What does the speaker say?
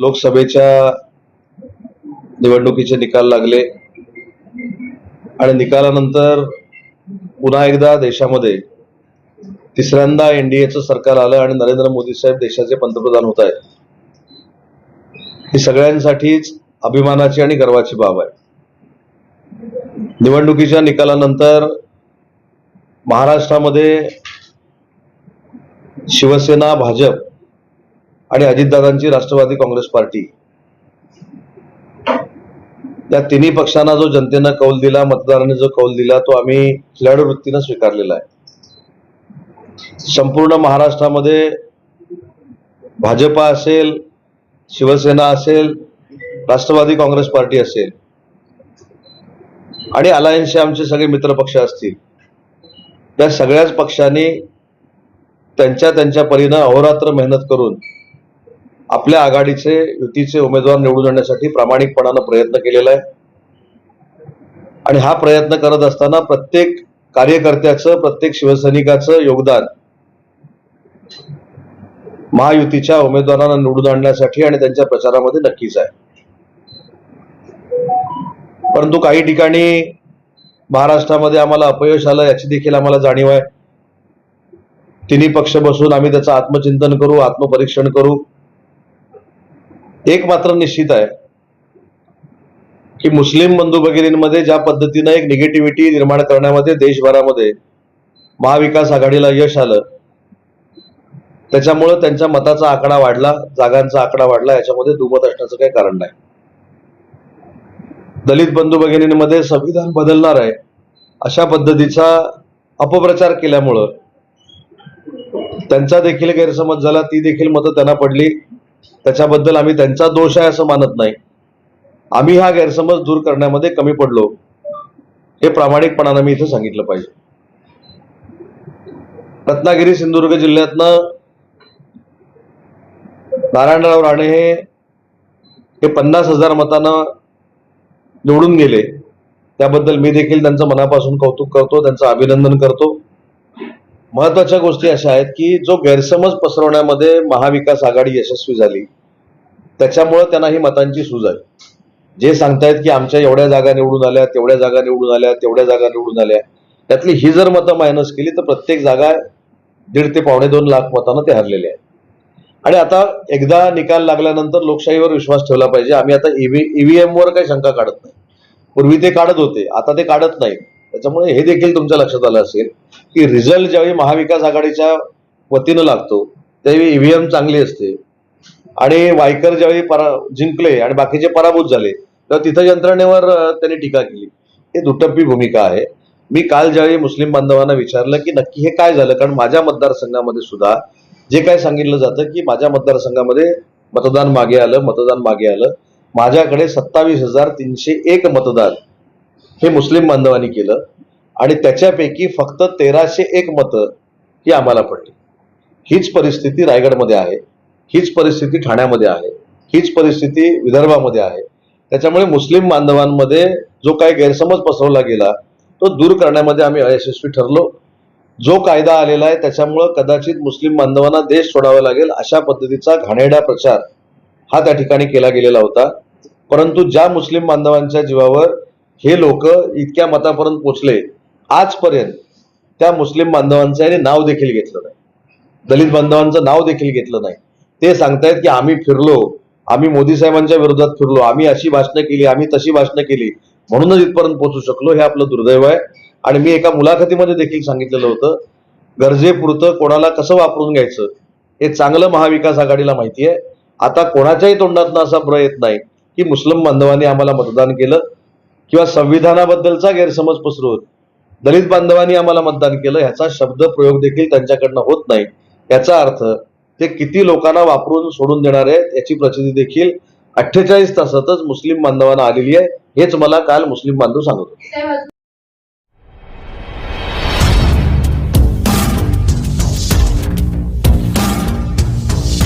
लोकसभेच्या निवडणुकीचे निकाल लागले आणि निकालानंतर पुन्हा एकदा देशामध्ये तिसऱ्यांदा एनडीएचं सरकार आलं आणि नरेंद्र मोदी साहेब देशाचे पंतप्रधान होत आहेत. ही सगळ्यांसाठीच अभिमानाची आणि गर्वाची बाब आहे. निवडणुकीच्या निकालानंतर महाराष्ट्रामध्ये शिवसेना भाजप आणि अजितदादांची राष्ट्रवादी काँग्रेस पार्टी. या तिन्ही पक्षांना जो जनतेनं कौल दिला मतदारांनी जो कौल दिला तो आम्ही खिलाडू वृत्तीनं स्वीकारलेला आहे. संपूर्ण महाराष्ट्रामध्ये भाजपा असेल शिवसेना असेल राष्ट्रवादी काँग्रेस पार्टी असेल आणि अलायन्सचे आमचे सगळे मित्र पक्ष असतील त्या सगळ्याच पक्षांनी त्यांच्या त्यांच्या परीनं अहोरात्र मेहनत करून आपल्या आघाडीचे युतीचे उमेदवार निवडून आणण्यासाठी प्रामाणिकपणानं प्रयत्न केलेला आहे. आणि हा प्रयत्न करत असताना प्रत्येक कार्यकर्त्याचं प्रत्येक शिवसैनिकाचं योगदान महायुतीच्या उमेदवारांना निवडून आणण्यासाठी आणि त्यांच्या प्रचारामध्ये नक्कीच आहे. परंतु काही ठिकाणी महाराष्ट्रामध्ये आम्हाला अपयश आलं याची देखील आम्हाला जाणीव आहे. तिन्ही पक्ष बसून आम्ही त्याचं आत्मचिंतन करू आत्मपरीक्षण करू. एक मात्र निश्चित आहे की मुस्लिम बंधू भगिनींमध्ये ज्या पद्धतीनं एक निगेटिव्हिटी निर्माण करण्यामध्ये देशभरामध्ये महाविकास आघाडीला यश आलं त्याच्यामुळं त्यांच्या मताचा आकडा वाढला जागांचा आकडा वाढला याच्यामध्ये दुमत असण्याचं काही कारण नाही. दलित बंधू भगिनींमध्ये संविधान बदलणार आहे अशा पद्धतीचा अपप्रचार केल्यामुळं त्यांचा देखील गैरसमज झाला ती देखील मतं त्यांना पडली. त्याच्याबद्दल आम्ही त्यांचा दोष आहे असं मानत नाही. आम्ही हा गैरसमज दूर करण्यामध्ये कमी पडलो. हे प्रामाणिकपणानं मी इथं सांगितलं पाहिजे. रत्नागिरी सिंधुदुर्ग जिल्ह्यातनं नारायणराव राणे हे हे पन्नास हजार मतानं निवडून गेले. त्याबद्दल मी देखील त्यांचं मनापासून कौतुक करतो त्यांचं अभिनंदन करतो. महत्त्वाच्या गोष्टी अशा आहेत की जो गैरसमज पसरवण्यामध्ये महाविकास आघाडी यशस्वी झाली त्याच्यामुळं त्यांना ही मतांची सूज आहे. जे सांगतायत की आमच्या एवढ्या जागा निवडून आल्या तेवढ्या जागा निवडून आल्या तेवढ्या जागा निवडून आल्या त्यातली ही जर मतं मायनस केली तर प्रत्येक जागा दीड ते पावणे दोन लाख मतानं ते हरलेले आहेत. आणि आता एकदा निकाल लागल्यानंतर लोकशाहीवर विश्वास ठेवला पाहिजे. आम्ही आता ईव्हीएम वर काही शंका काढत नाही. पूर्वी ते काढत होते आता ते काढत नाही त्याच्यामुळे हे देखील तुमच्या लक्षात आलं असेल की रिझल्ट ज्यावेळी महाविकास आघाडीच्या वतीनं लागतो त्यावेळी ईव्हीएम चांगली असते. आणि वायकर ज्यावेळी परा जिंकले आणि बाकीचे पराभूत झाले तर तिथं यंत्रणेवर त्यांनी टीका केली. हे दुटप्पी भूमिका आहे. मी काल ज्यावेळी मुस्लिम बांधवांना विचारलं की नक्की हे काय झालं कारण माझ्या मतदारसंघामध्ये सुद्धा जे काय सांगितलं जातं की माझ्या मतदारसंघामध्ये मतदान मागे आलं मतदान मागे आलं. माझ्याकडे सत्तावीस हजार तीनशे एक मतदान हे मुस्लिम बांधवांनी केलं. आणि त्याच्यापैकी फक्त तेराशे एक मतं ही आम्हाला पडली. हीच परिस्थिती रायगडमध्ये आहे. हीच परिस्थिती ठाण्यामध्ये आहे. हीच परिस्थिती विदर्भामध्ये आहे. त्याच्यामुळे मुस्लिम बांधवांमध्ये जो काही गैरसमज पसरवला गेला तो दूर करण्यामध्ये आम्ही अयशस्वी ठरलो. जो कायदा आलेला आहे त्याच्यामुळं कदाचित मुस्लिम बांधवांना देश सोडावा लागेल अशा पद्धतीचा घाणेरडा प्रचार हा त्या ठिकाणी केला गेलेला होता. परंतु ज्या मुस्लिम बांधवांच्या जीवावर हे लोक इतक्या मतापर्यंत पोचले. आजपर्यंत त्या मुस्लिम बांधवांचं याने नाव देखील घेतलं नाही. दलित बांधवांचं नाव देखील घेतलं नाही. ते सांगतायत की आम्ही फिरलो. आम्ही मोदी साहेबांच्या विरोधात फिरलो. आम्ही अशी भाषणं केली आम्ही तशी भाषणं केली. म्हणूनच इथपर्यंत पोहोचू शकलो हे आपलं दुर्दैव आहे. आणि मी एका मुलाखतीमध्ये देखील सांगितलेलं होतं गरजेपुरतं कोणाला कसं वापरून घ्यायचं हे चांगलं महाविकास आघाडीला माहिती आहे. आता कोणाच्याही तोंडातनं असा प्रयत्न नाही की मुस्लिम बांधवांनी आम्हाला मतदान केलं किंवा संविधानाबद्दलचा गैरसमज पसरून दलित बांधवांनी आम्हाला मतदान केलं ह्याचा शब्द प्रयोग देखील त्यांच्याकडनं होत नाही. याचा अर्थ ते किती लोकांना वापरून सोडून देणार आहेत याची प्रचिती देखील अठ्ठेचाळीस तासातच मुस्लिम बांधवांना आलेली आहे. हेच मला काल मुस्लिम बांधव सांगत होते.